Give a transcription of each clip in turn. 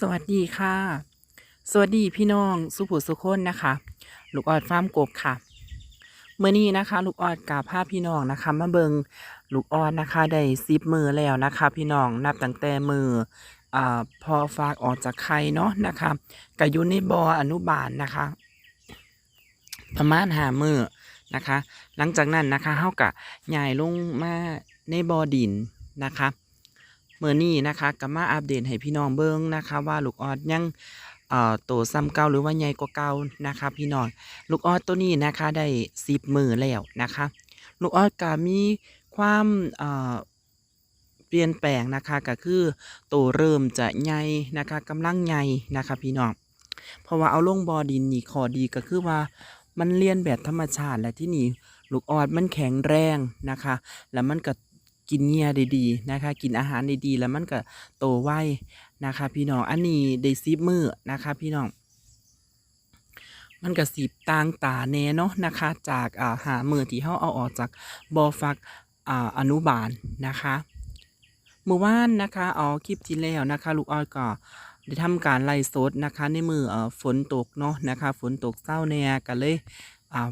สวัสดีค่ะ สวัสดีพี่น้องสุผู้สุคนนะคะ ลูกออดฟาร์มกบค่ะเมื่อนี้นะคะ ลูกออดกับภาพพี่น้องนะคะ มาเบิงลูกออดนะคะได้ซิปมือแล้วนะคะ พี่น้องนับตั้งแต่มืออ่าพอฝากออกจากไข่เนาะนะคะกับยุในบออนุบาลนะคะ ประมาณหามือนะคะ หลังจากนั้นนะคะเฮากะย้ายลงมาในบอดินนะคะ เมื่อนี้นะคะก็มาอัปเดตให้พี่น้องเบิ่งนะคะ ว่าลูกออดยังเอ่อโตซ้ำเก่าหรือว่าใหญ่กว่าเก่านะคะพี่น้องลูกออดตัวนี้นะคะได้สิบมือแล้วนะคะ ลูกออดก็มีความเอ่อเปลี่ยนแปลงนะคะก็คือโตเริ่มจะใหญ่นะคะกำลังใหญ่นะคะพี่น้องเพราะว่าเอาลงบอดินนี่ขอดีก็คือว่ามันเลียนแบบธรรมชาติและที่นี่ลูกออดมันแข็งแรงนะคะ แล้วมันก็ กินเงียดีๆนะคะ กินอาหารดีๆ แล้วมันก็โตไวนะคะ พี่น้องอันนี้ได้ซิบมือนะคะพี่น้องมันก็สีต่างตาแน่เนาะนะคะ จากอ่าหามือที่เฮาเอาออกจากบอฟักอ่าอนุบาลนะคะเมื่อวานนะคะเอาคลิปที่แล้วนะคะ ลูกอ้อดก็ได้ทำการไล่สดนะคะ ในมืออฝนตกเนาะนะคะ ฝนตกเศร้าแน่ก็เลยอ่า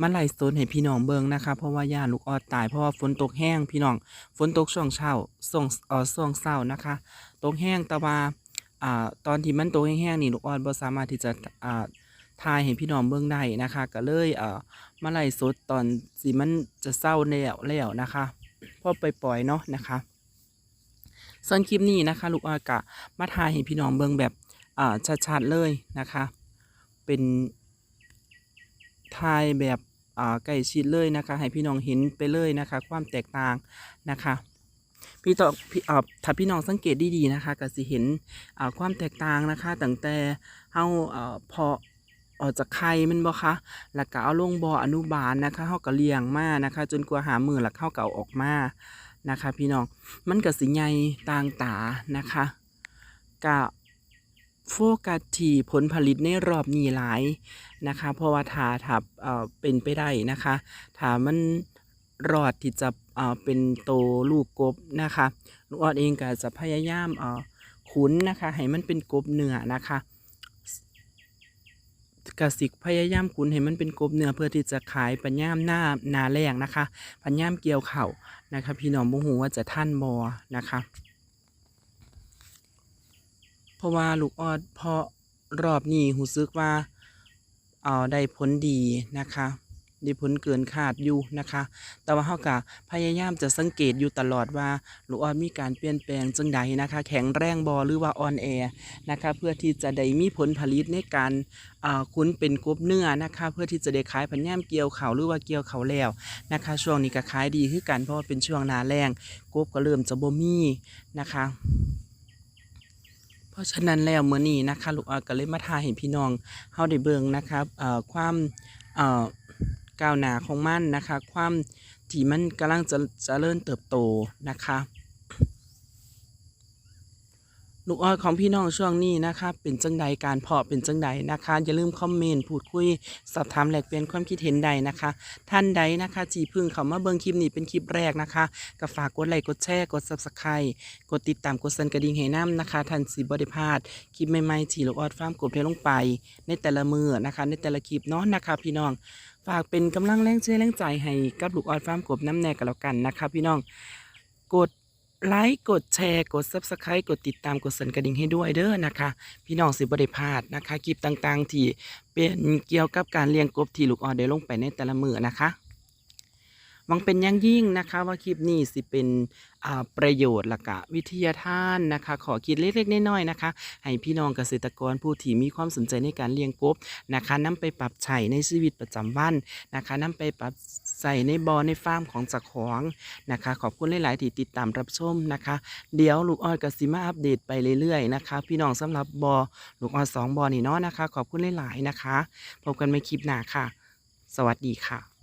มาไล่สดให้พี่น้องเบิ่งนะคะ เพราะว่าย่าลูกออดตายเพราะว่าฝนตกแห้งพี่น้องฝนตกช่วงเช้าส่งเอ่อช่วงเช้านะคะ ตกแห้งแต่ว่าอ่าตอนที่มันตกแห้งๆนี่ลูกออดบ่สามารถที่จะอ่าถ่ายให้พี่น้องเบิ่งได้นะคะ ก็เลยเอ่อมาไล่สดตอนสิมันจะเศร้าแล้วแล้วนะคะพอไปปล่อยเนาะนะคะ ส่วนคลิปนี้นะคะ ลูกออดกะมาถ่ายให้พี่น้องเบิ่งแบบอ่าชัดๆเลยนะคะ เป็นถ่ายแบบ ใกล้ชิดเลยนะคะ ให้พี่น้องเห็นไปเลยนะคะ ความแตกต่างนะคะพี่ต่อพี่อ่าถ้าพี่น้องสังเกตดีๆนะคะก็สิเห็นความแตกต่างนะคะตั้งแต่เฮาเอ่อออกจากไข่มันบ่คะแล้วก็เอาลงบ่ออนุบาลนะคะเฮาก็เลี้ยงมานะคะ จนกว่าหามือแล้วเฮาก็เอาออกมานะคะ พี่น้องมันก็สิใหญ่ต่างตานะคะกะ โฟกัสที่ผลผลิตในรอบนี้หลายนะคะ เพราะว่าถ้าถ้าเอ่อเป็นไปได้นะคะถ้ามันรอดที่จะเอ่อเป็นโตลูกกบนะคะลูกออดเองก็จะพยายามเอ่อขุนนะคะให้มันเป็นกบเนื้อนะคะกสิพยายามขุนให้มันเป็นกบเนื้อเพื่อที่จะขายปัญญามหน้านาแรงนะคะปัญญามเกี่ยวเข่านะคะ พี่น้องบ่ฮู้ว่าจะท่านบอนะคะ เพราะว่าลูกออดเพราะรอบนี้รู้สึกว่าเอ่อได้ผลดีนะคะได้ผลเกินคาดอยู่นะคะ แต่ว่าเฮาก็พยายามจะสังเกตอยู่ตลอดว่าลูกออดมีการเปลี่ยนแปลงจังใดนะคะ แข็งแรงบอหรือว่าออนแอนะคะ เพื่อที่จะได้มีผลผลิตในการคุ้นเป็นกบเนื้อนะคะ เพื่อที่จะได้ขายพันย่มเกี่ยวเขาหรือว่าเกี่ยวเขาแล้วนะคะ ช่วงนี้ก็ขายดีคือกันเพราะว่าเป็นช่วงนาแรงกบก็เริ่มจะบ่มีนะคะ ราะฉะนั้นแล้วเมื่อนี้นะคะลูกอาก็เลยมาทายให้พี่น้องเฮาได้เบิ่งนะครับเอ่อความเอ่อก้าวหน้าของมันนะคะ ความที่มันกำลังจะเจริญเติบโตนะคะ ลูกออดของพี่น้องช่วงนี้นะคะเป็นจังใดการเพาะเป็นจังใดนะคะ อย่าลืมคอมเมนต์พูดคุย สอบถามแลกเปลี่ยนความคิดเห็นใดนะคะ ท่านใดนะคะจีพึ่งเขามาเบิ่งคลิปนี้เป็นคลิปแรกนะคะก็ฝากกดไลค์กดแชร์กด Subscribe กดติดตามกดสั่นกระดิ่งให้น้ำนะคะท่านสิบ่ได้พาดคลิปใหม่ๆที่ลูกออดฟาร์มกบเทลงไป ในแต่ละมือนะคะ ในแต่ละคลิปเนาะนะคะ พี่น้องฝากเป็นกำลังแรงเชื่อแรงใจให้กับลูกออดฟาร์มกบน้ำแน่กันแล้วกันนะคะ พี่น้องกด ไลค์กดแชร์กด Subscribe กดติดตามกดสั่นกระดิ่งให้ด้วยเด้อนะคะ พี่น้องสิบ่ได้พลาดนะคะคลิปต่างๆ ที่เป็นเกี่ยวกับการเลี้ยงกบที่ลูกออดได้ลงไปในแต่ละมือนะคะหวังเป็นอย่างยิ่งนะคะว่าคลิปนี้สิเป็นอ่าประโยชน์ละกะวิทยาทานนะคะ ขอคิดเล็กๆน้อยๆนะคะ ให้พี่น้องเกษตรกรผู้ที่มีความสนใจในการเลี้ยงกบนะคะนำไปปรับใช้ในชีวิตประจำวันนะคะนำไปปรับ ใส่ในบอในฟาร์มของจักของนะคะ ขอบคุณหลาย ๆ ที่ติดตามรับชมนะคะ เดี๋ยวลูกออดกับซิมาอัปเดตไปเรื่อย ๆ นะคะ พี่น้องสำหรับบอลูกออดสองบ่อนี่เนาะนะคะ ขอบคุณหลาย ๆ นะคะ พบกันในคลิปหน้าค่ะ สวัสดีค่ะ